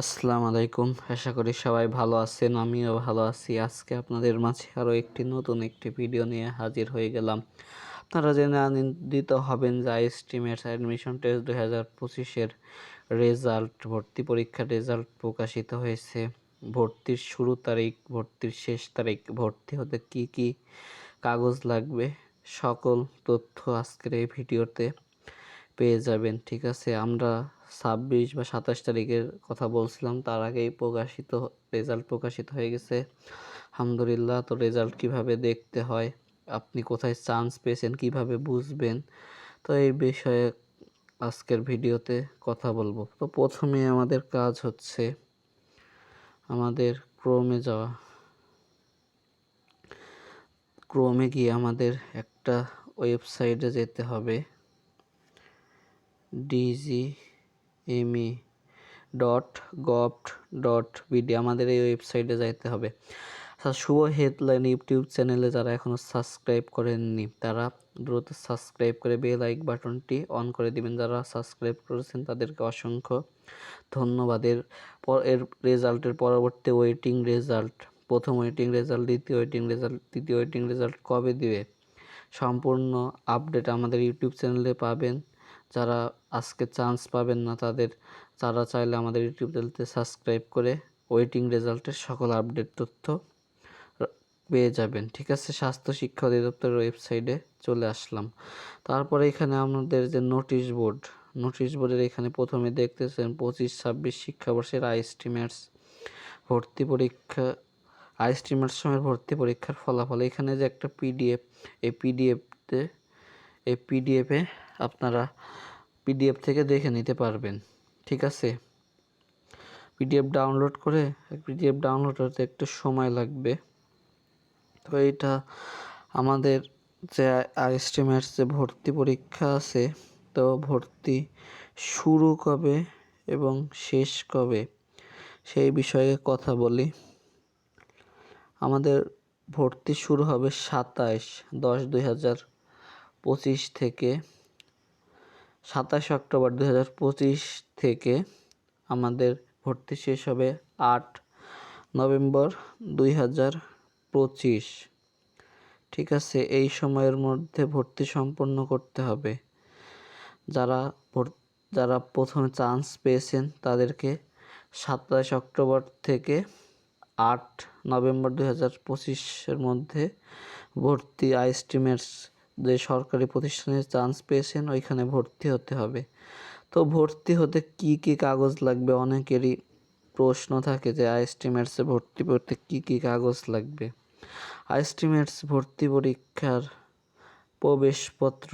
আসসালামু আলাইকুম। আশা করি সবাই ভালো আছেন, আমিও ভালো আছি। আজকে আপনাদের মাঝে আরও একটি নতুন একটি ভিডিও নিয়ে হাজির হয়ে গেলাম। আপনারা জেনে আনন্দিত হবেন যে আই আইএসটিমের অ্যাডমিশন টেস্ট দুই হাজার পঁচিশের রেজাল্ট ভর্তি পরীক্ষার রেজাল্ট প্রকাশিত হয়েছে। ভর্তির শুরু তারিখ, ভর্তির শেষ তারিখ, ভর্তি হতে কি কি কাগজ লাগবে, সকল তথ্য আজকের এই ভিডিওতে পেয়ে যাবেন, ঠিক আছে? আমরা ছাব্বিশ বা সাতাশ তারিখের কথা বলছিলাম, তার আগেই প্রকাশিত রেজাল্ট প্রকাশিত হয়ে গেছে। আলহামদুলিল্লাহ, তো রেজাল্ট কীভাবে দেখতে হয়, আপনি কোথায় চান্স পেয়েছেন, কীভাবে বুঝবেন? তো এই বিষয়ে আজকের ভিডিওতে কথা বলব। তো প্রথমে আমাদের কাজ হচ্ছে আমাদের ক্রোমে যাওয়া। ক্রোমে গিয়ে আমাদের একটা ওয়েবসাইটে যেতে হবে DG ME dot gov dot BD আমাদের এই ওয়েবসাইটে যাইতে হবে। আচ্ছা শুভ হেডলাইন ইউটিউব চ্যানেলে যারা এখনও সাবস্ক্রাইব করেননি, তারা দ্রুত সাবস্ক্রাইব করে বেল লাইক বাটনটি অন করে দিবেন। যারা সাবস্ক্রাইব করেছেন, তাদেরকে অসংখ্য ধন্যবাদ। এর এর রেজাল্টের পরবর্তী ওয়েটিং রেজাল্ট প্রথম ওয়েটিং রেজাল্ট দ্বিতীয় ওয়েটিং রেজাল্ট তৃতীয় ওয়েটিং রেজাল্ট কবে দিবে? সম্পূর্ণ আপডেট আমাদের ইউটিউব চ্যানেলে পাবেন। যারা আজকে চান্স পাবেন না তাদের। তারা চাইলে আমাদের ইউটিউব চ্যানেলতে সাবস্ক্রাইব করে ওয়েটিং রেজাল্টের সকল আপডেট তথ্য পেয়ে যাবেন। ঠিক আছে? স্বাস্থ্য শিক্ষা অধিদপ্তরের ওয়েবসাইটে চলে আসলাম। তারপরে এখানে আমাদের যে নোটিশ বোর্ড নোটিশ বোর্ডের এখানে প্রথমে দেখতেছেন পঁচিশ, ছাব্বিশ শিক্ষাবর্ষের আইএসটিমেটস ভর্তি পরীক্ষা আইএসটিমেটস সময়ের ভর্তি পরীক্ষার ফলাফল। এখানে যে একটা পিডিএফ এই পিডিএফতে এই পিডিএফে আপনারা পিডিএফ থেকে দেখে নিতে পারবেন, ঠিক আছে? পিডিএফ ডাউনলোড করে পিডিএফ ডাউনলোড করতে একটু সময় লাগবে। তো এটা আমাদের যে আইএসটিমেটস যে ভর্তি পরীক্ষা আছে, তো ভর্তি শুরু কবে এবং শেষ কবে সেই বিষয়ে কথা বলি। আমাদের ভর্তি শুরু হবে সাতাশ দশ দুই হাজার পঁচিশ থেকে সাতাশ অক্টোবর দু হাজার পঁচিশ থেকে আমাদের ভর্তি শেষ হবে আট নভেম্বর দুই হাজার পঁচিশ। ঠিক আছে, এই সময়ের মধ্যে ভর্তি সম্পন্ন করতে হবে। যারা যারা প্রথমে চান্স পেয়েছেন তাদেরকে সাতাশ অক্টোবর থেকে আট নভেম্বর দুই হাজার পঁচিশের মধ্যে ভর্তি আইস্টিমেটস যে সরকারি প্রতিষ্ঠানে চান্স পেয়েছেন, ওইখানে ভর্তি হতে হবে। তো ভর্তি হতে কি কি কাগজ লাগবে? অনেকেরই প্রশ্ন থাকে যে আইএসটিমেটসে ভর্তি করতে কি কি কাগজ লাগবে? আইএসটিমেটস ভর্তি পরীক্ষার প্রবেশপত্র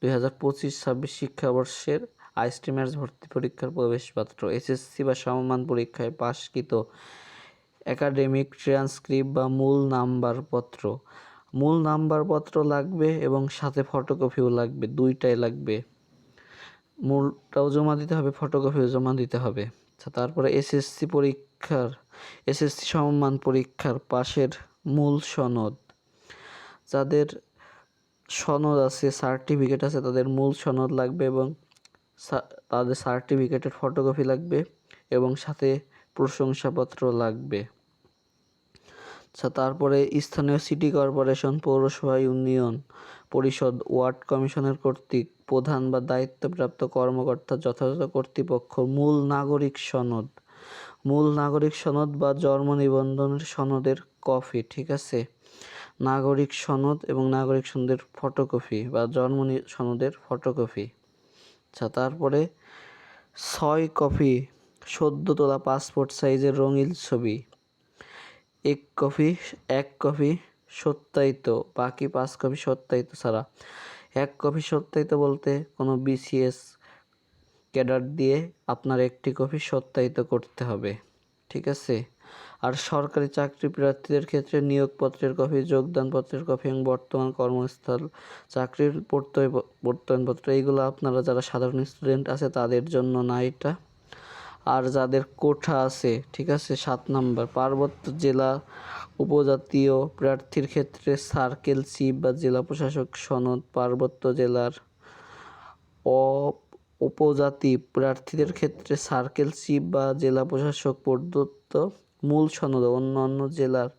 দুই হাজার পঁচিশ ছাব্বিশ শিক্ষাবর্ষের আইএসটিমেটস ভর্তি পরীক্ষার প্রবেশপত্র। এসএসসি বা সমমান পরীক্ষায় পাশকৃত একাডেমিক ট্রান্সক্রিপ্ট বা মূল নাম্বারপত্র। মূল নাম্বারপত্র লাগবে এবং সাথে ফটোকপিও লাগবে, দুইটাই লাগবে। মূলটাও জমা দিতে হবে, ফটোকপিও জমা দিতে হবে। আচ্ছা তারপরে এসএসসি পরীক্ষার, এসএসসি সম্মান পরীক্ষার পাশের মূল সনদ। যাদের সনদ আছে, সার্টিফিকেট আছে, তাদের মূল সনদ লাগবে এবং তাদের সার্টিফিকেটের ফটোকপি লাগবে এবং সাথে প্রশংসাপত্র লাগবে। আচ্ছা তারপরে স্থানীয় সিটি কর্পোরেশন পৌরসভা ইউনিয়ন পরিষদ, ওয়ার্ড কমিশনের কর্তৃক প্রধান বা দায়িত্বপ্রাপ্ত কর্মকর্তা যথাযথ কর্তৃপক্ষ মূল নাগরিক সনদ। মূল নাগরিক সনদ বা জন্ম নিবন্ধনের সনদের কপি, ঠিক আছে? নাগরিক সনদ এবং নাগরিক সনদের ফটোকপি বা জন্ম সনদের ফটোকপি। আচ্ছা তারপরে ছয় কপি সদ্য তোলা পাসপোর্ট সাইজের রঙিন ছবি। এক কপি এক কপি সত্যায়িত, বাকি পাঁচ কপি সত্যায়িত ছাড়া। এক কপি সত্যায়িত বলতে কোনো বিসিএস ক্যাডার দিয়ে আপনার একটি কপি সত্যায়িত করতে হবে, ঠিক আছে? আর সরকারি চাকরি প্রার্থীদের ক্ষেত্রে নিয়োগপত্রের কপি, যোগদানপত্রের কপি এবং বর্তমান কর্মস্থল, চাকরির প্রত্যয়নপত্র এইগুলো আপনারা যারা সাধারণ স্টুডেন্ট আছে তাদের জন্য না এটা। আর যাদের কোঠা আছে, ঠিক আছে, সাত নম্বর, পার্বত্য জেলা উপজাতীয় প্রার্থীর ক্ষেত্রে সার্কেল চিফ বা জেলা প্রশাসক সনদ পার্বত্য জেলার উপজাতি প্রার্থীদের ক্ষেত্রে সার্কেল চিফ বা জেলা প্রশাসক প্রদত্ত মূল সনদ অন্য অন্য জেলার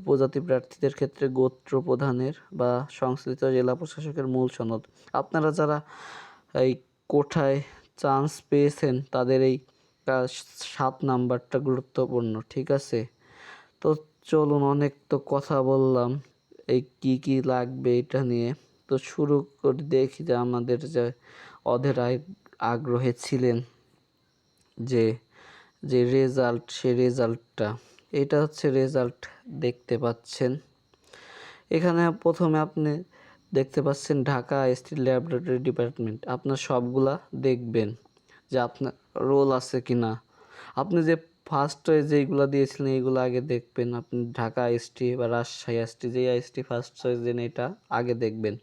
উপজাতি প্রার্থীদের ক্ষেত্রে গোত্র প্রধানের বা সংশ্লিষ্ট জেলা প্রশাসকের মূল সনদ। আপনারা যারা এই কোঠায় চান্স পেয়েছেন, তাদের এই সাত নাম্বারটা গুরুত্বপূর্ণ, ঠিক আছে? তো চলুন অনেক তো কথা বললাম, এই কি কি লাগবে এটা নিয়ে। তো শুরু করে, দেখি যে আমাদের যে অধের আগ্রহে ছিলেন যে যে রেজাল্ট সে রেজাল্টটা এটা হচ্ছে রেজাল্ট দেখতে পাচ্ছেন। এখানে প্রথমে আপনি দেখতে পাচ্ছেন ঢাকা স্টেট ল্যাবরেটরি ডিপার্টমেন্ট, আপনার সবগুলা দেখবেন যে আপনার রোল আছে কি না আপনি যে ফার্স্ট যেইগুলো দিয়েছিলেন, এইগুলো আগে দেখবেন। আপনি ঢাকা এসটি বা রাজশাহী এসটি যে এসটি ফার্স্ট চয়েস দেন, এটা আগে দেখবেন।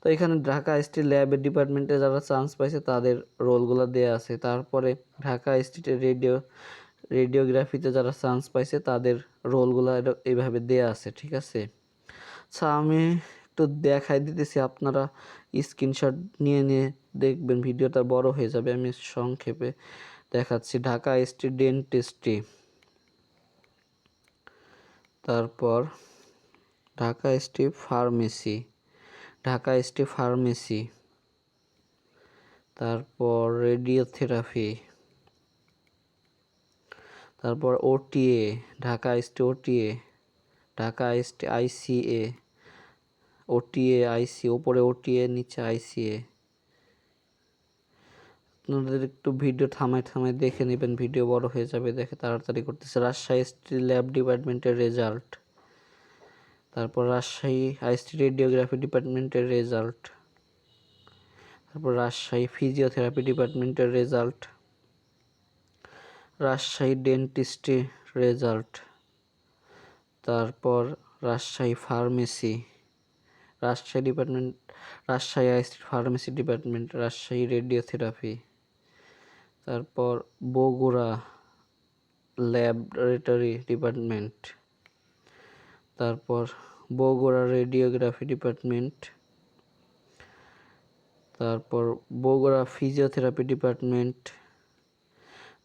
তো এখানে ঢাকা এসটি ল্যাবের ডিপার্টমেন্টে যারা চান্স পাইছে, তাদের রোলগুলো দেওয়া আছে। তারপরে ঢাকা এসটিতে রেডিও রেডিওগ্রাফিতে যারা চান্স পাইছে, তাদের রোলগুলো এইভাবে দেওয়া আছে, ঠিক আছে? আচ্ছা আমি একটু দেখাই দিতেছি, আপনারা স্ক্রিনশট নিয়ে নিয়ে দেখবেন ভিডিওটা বড় হয়ে যাবে, আমি সংক্ষেপে দেখাচ্ছি। ঢাকা এসটি ডেন্টিস্ট্রি তারপর Dhaka ST pharmacy. Dhaka ST pharmacy. তারপর রেডিওথেরাপি। তারপর OTA. Dhaka ST OTA. Dhaka ST ICA. OTA IC ওপরে ওটিএ, নিচে আইসিএ। আপনাদের একটু ভিডিও থামায় থামায় দেখে নেবেন, ভিডিও বড় হয়ে যাবে দেখে তাড়াতাড়ি করতেছে। রাজশাহী এসটি ল্যাব ডিপার্টমেন্টের রেজাল্ট তারপর রাজশাহী আইসটি রেডিওগ্রাফি ডিপার্টমেন্টের রেজাল্ট তারপর রাজশাহী ফিজিওথেরাপি ডিপার্টমেন্টের রেজাল্ট রাজশাহী ডেন্টিস্ট্রি রেজাল্ট তারপর Rajshahi pharmacy Rajshahi department Rajshahi IST pharmacy department Rajshahi radiotherapy তারপর বগুড়া ল্যাবরেটরি ডিপার্টমেন্ট, তারপর বগুড়া রেডিওগ্রাফি ডিপার্টমেন্ট, তারপর Bogura physiotherapy department,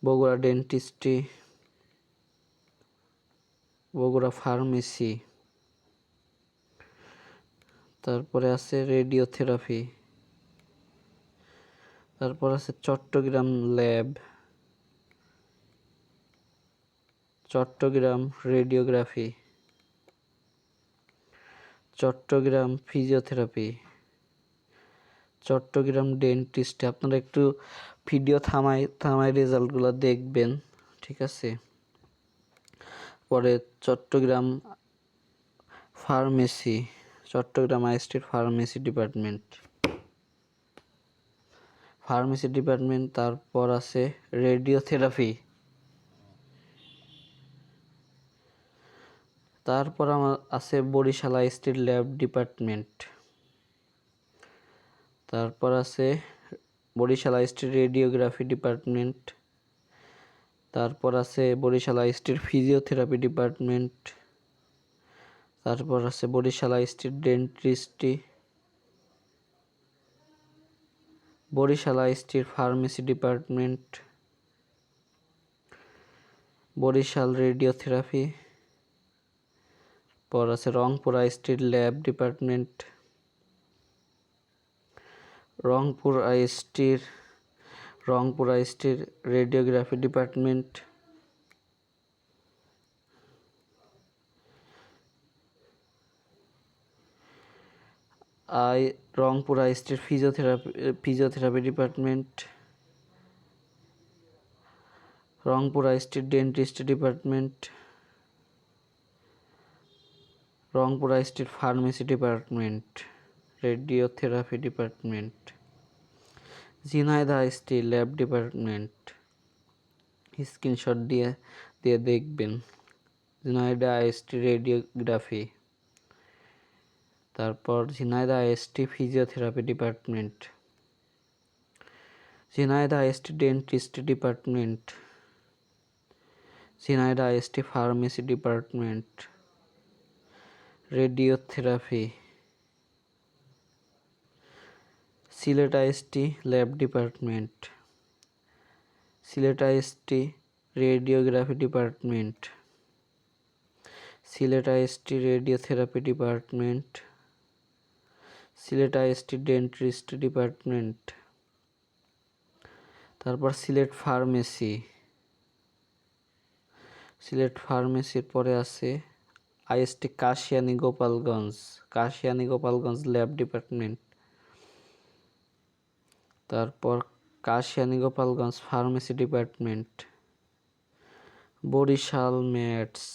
Bogura dentistry, Bogura pharmacy, তারপরে আছে রেডিওথেরাপি। তারপর আছে Chittagong lab, Chittagong radiography, Chittagong physiotherapy, Chittagong dentist. আপনারা একটু ভিডিও থামাই থামাই রেজাল্টগুলো দেখবেন, ঠিক আছে? পরে Chittagong pharmacy, Chittagong IST pharmacy department. Pharmacy department, তারপর আছে রেডিওথেরাপি। তারপর আমার আছে বরিশাল স্টেট ল্যাব ডিপার্টমেন্ট। তারপর আছে বরিশাল স্টেট রেডিওগ্রাফি ডিপার্টমেন্ট। তারপর আছে বরিশাল স্টেট ফিজিওথেরাপি ডিপার্টমেন্ট। তারপর আছে বরিশাল স্টেট ডেন্টিস্ট্রি। বরিশাল স্টির ফার্মেসি ডিপার্টমেন্ট, বরিশাল রেডিওথেরাপি, পর আছে রংপুর স্টির ল্যাব ডিপার্টমেন্ট, রংপুর আইএসটির রংপুর আইএসটির রেডিওগ্রাফি ডিপার্টমেন্ট আই, রংপুর আইএসটির ফিজিওথেরাপি ফিজিওথেরাপি ডিপার্টমেন্ট, রংপুর আইএসটির dentist department, Rangpur আইএসটির pharmacy department, radiotherapy department, Jhenaidah IST lab department. Screenshot দিয়ে দিয়ে দেখবেন। Jhenaidah ST radiography. তারপর Jhenaidah IST physiotherapy department. Jhenaidah IST dentist department. Jhenaidah IST pharmacy department. Radiotherapy. Sylhet IST lab department. Sylhet IST radiography department. Sylhet IST radiotherapy department. Sylhet IST dentist department. তারপর Sylhet pharmacy. Sylhet ফার্মেসির পরে আছে IST Kashiani Gopalganj Kashiani Gopalganj lab department. তারপর Kashiani Gopalganj pharmacy department. Barishal MATS.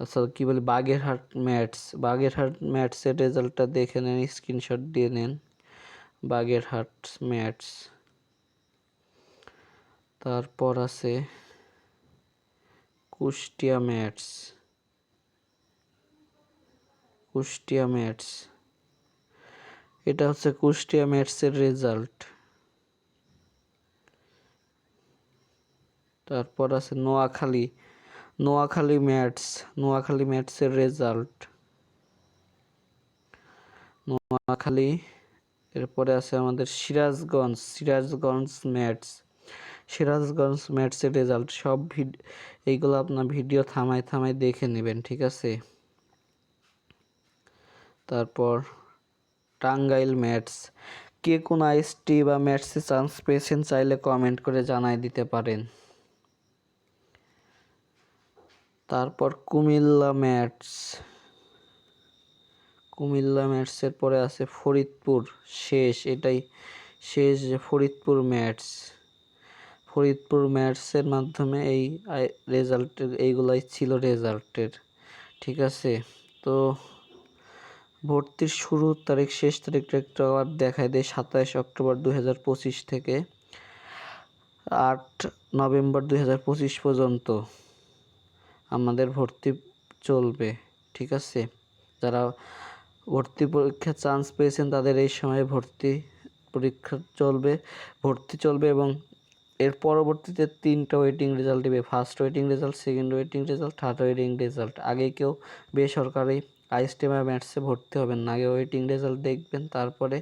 আচ্ছা কি বলি, Bagerhat mats, Bagerhat ম্যাটসের রেজাল্টটা দেখে নেন, স্ক্রিনশট দিয়ে নেন, বাগেরহাট ম্যাটস। তারপর আছে কুষ্টিয়া ম্যাটস। কুষ্টিয়া ম্যাটস। এটা হচ্ছে কুষ্টিয়া ম্যাটসের রেজাল্ট। তারপর আছে নোয়াখালী। নোয়াখালী ম্যাটস, নোয়াখালী ম্যাটসের রেজাল্ট নোয়াখালী, এরপরে আছে আমাদের সিরাজগঞ্জ সিরাজগঞ্জ ম্যাটস। সিরাজগঞ্জ ম্যাটসের রেজাল্ট সব ভিড, এইগুলো আপনার ভিডিও থামায় থামায় দেখে নেবেন, ঠিক আছে? তারপর টাঙ্গাইল ম্যাটস, কে কোন আইএসটি বা ম্যাটসে চান্স পেয়েছেন চাইলে কমেন্ট করে জানাই দিতে পারেন। তারপর কুমিল্লা ম্যাটস। কুমিল্লা ম্যাটসের পরে আছে ফরিদপুর, শেষ, এটাই শেষ যে ফরিদপুর ম্যাটস। ফরিদপুর ম্যাটসের মাধ্যমে এই রেজাল্টের, এইগুলাই ছিল রেজাল্টের, ঠিক আছে? তো ভর্তির শুরুর তারিখ, শেষ তারিখটা একটু আবার দেখায় দেয় সাতাইশ অক্টোবর দু হাজার পঁচিশ থেকে আট নভেম্বর দু হাজার পঁচিশ পর্যন্ত। আমাদের ভর্তি চলবে, ঠিক আছে? যারা ভর্তি পরীক্ষা চান্স পেয়েছেন, তাদের এই সময় ভর্তি পরীক্ষা চলবে, ভর্তি চলবে এবং এর পরবর্তীতে তিনটা ওয়েটিং রেজাল্ট দেবে। First waiting result second waiting result third waiting result আগে কেউ বেসরকারি আইএসটিএমআই ম্যাটসে ভর্তি হবেন না। আগে ওয়েটিং রেজাল্ট দেখবেন, তারপরে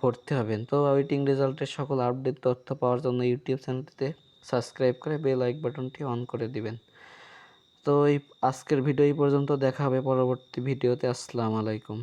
ভর্তি হবেন। তো ওয়েটিং রেজাল্টের সকল আপডেট তথ্য পাওয়ার জন্য ইউটিউব চ্যানেলটিতে সাবস্ক্রাইব করে বেল লাইক বাটনটি অন করে দিবেন। তো এই আজকের ভিডিও এই পর্যন্ত। দেখা হবে পরবর্তী ভিডিওতে। আসসালামু আলাইকুম।